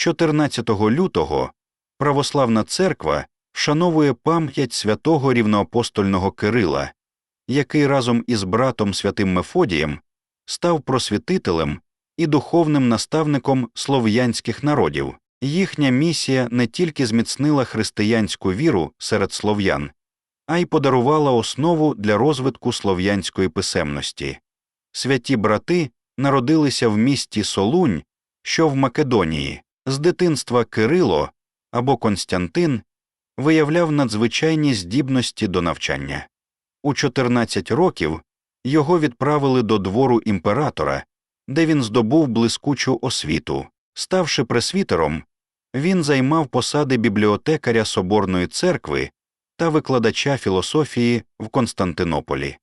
14 лютого православна церква вшановує пам'ять святого рівноапостольного Кирила, який разом із братом святим Мефодієм став просвітителем і духовним наставником слов'янських народів. Їхня місія не тільки зміцнила християнську віру серед слов'ян, а й подарувала основу для розвитку слов'янської писемності. Святі брати народилися в місті Солунь, що в Македонії. З дитинства Кирило або Константин виявляв надзвичайні здібності до навчання. У 14 років його відправили до двору імператора, де він здобув блискучу освіту. Ставши пресвітером, він займав посади бібліотекаря Соборної церкви та викладача філософії в Константинополі.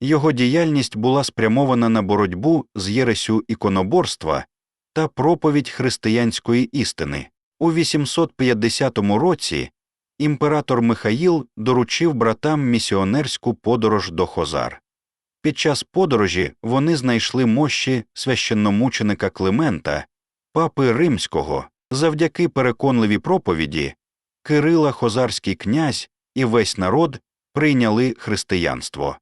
Його діяльність була спрямована на боротьбу з єресю іконоборства та проповідь християнської істини. У 850 році імператор Михаїл доручив братам місіонерську подорож до Хозар. Під час подорожі вони знайшли мощі священномученика Климента, папи римського, завдяки переконливій проповіді Кирила Хозарський князь і весь народ прийняли християнство.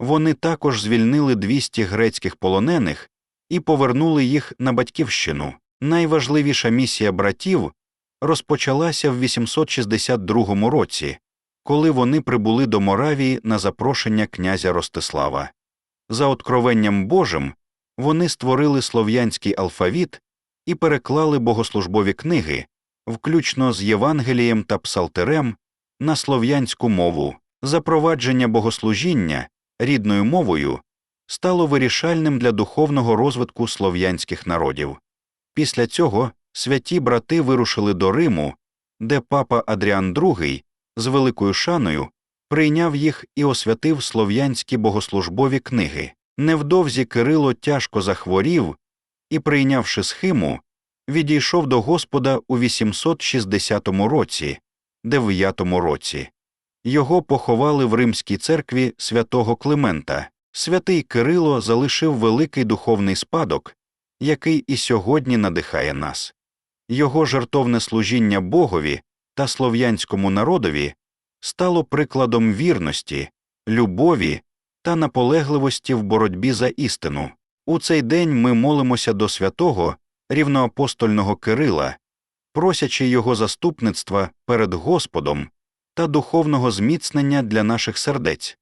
Вони також звільнили 200 грецьких полонених і повернули їх на батьківщину. Найважливіша місія братів розпочалася в 862 році, коли вони прибули до Моравії на запрошення князя Ростислава. За откровенням Божим вони створили слов'янський алфавіт і переклали богослужбові книги, включно з Євангелієм та Псалтерем, на слов'янську мову. Запровадження богослужіння рідною мовою стало вирішальним для духовного розвитку слов'янських народів. Після цього святі брати вирушили до Риму, де папа Адріан II з великою шаною прийняв їх і освятив слов'янські богослужбові книги. Невдовзі Кирило тяжко захворів і, прийнявши схиму, відійшов до Господа у 860 році, 9 році. Його поховали в римській церкві святого Климента. Святий Кирило залишив великий духовний спадок, який і сьогодні надихає нас. Його жертовне служіння Богові та слов'янському народові стало прикладом вірності, любові та наполегливості в боротьбі за істину. У цей день ми молимося до святого рівноапостольного Кирила, просячи його заступництва перед Господом та духовного зміцнення для наших сердець.